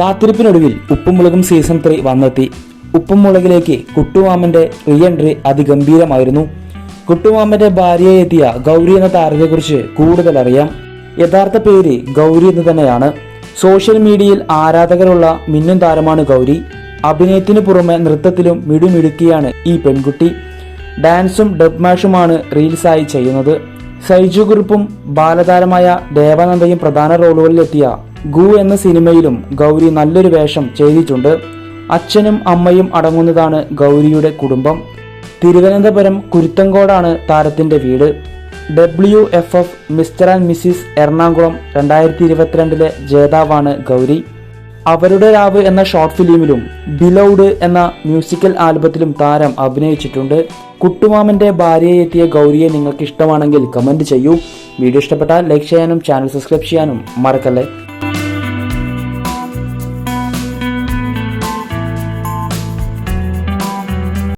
കാത്തിരിപ്പിനൊടുവിൽ ഉപ്പുമുളകും season three വന്നെത്തി. ഉപ്പുമുളകിലേക്ക് കുട്ടുമാമന്റെ re entry അതിഗംഭീരമായിരുന്നു. കുട്ടുമാമന്റെ ഭാര്യയെ എത്തിയ ഗൗരി എന്ന താരത്തെക്കുറിച്ച് കൂടുതൽ അറിയാം. യഥാർത്ഥ പേര് ഗൗരി എന്ന് തന്നെയാണ്. സോഷ്യൽ മീഡിയയിൽ ആരാധകരുള്ള മിന്നും താരമാണ് ഗൗരി. അഭിനയത്തിനു പുറമെ നൃത്തത്തിലും മിടുമിടുക്കിയാണ് ഈ പെൺകുട്ടി. ഡാൻസും ഡബ് മാഷുമാണ് റീൽസായി ചെയ്യുന്നത്. സൈജു കുറിപ്പും ബാലതാരമായ ദേവാനന്ദയും പ്രധാന റോളുകളിലെത്തിയ ഗു എന്ന സിനിമയിലും ഗൗരി നല്ലൊരു വേഷം ചെയ്തിട്ടുണ്ട്. അച്ഛനും അമ്മയും അടങ്ങുന്നതാണ് ഗൗരിയുടെ കുടുംബം. തിരുവനന്തപുരം കുരുത്തങ്കോടാണ് താരത്തിന്റെ വീട്. W F F Mr and Mrs Ernakulam രണ്ടായിരത്തി ഇരുപത്തിരണ്ടിലെ ജേതാവാണ് ഗൗരി. അവരുടെ രാവ് എന്ന ഷോർട്ട് ഫിലിമിലും ബിലൗഡ് എന്ന മ്യൂസിക്കൽ ആൽബത്തിലും താരം അഭിനയിച്ചിട്ടുണ്ട്. കുട്ടുമാമന്റെ ഭാര്യയെ എത്തിയ ഗൗരിയെ നിങ്ങൾക്ക് ഇഷ്ടമാണെങ്കിൽ കമന്റ് ചെയ്യൂ. വീഡിയോ ഇഷ്ടപ്പെട്ടാൽ ലൈക്ക് ചെയ്യാനും ചാനൽ സബ്സ്ക്രൈബ് ചെയ്യാനും മറക്കല്ലേ?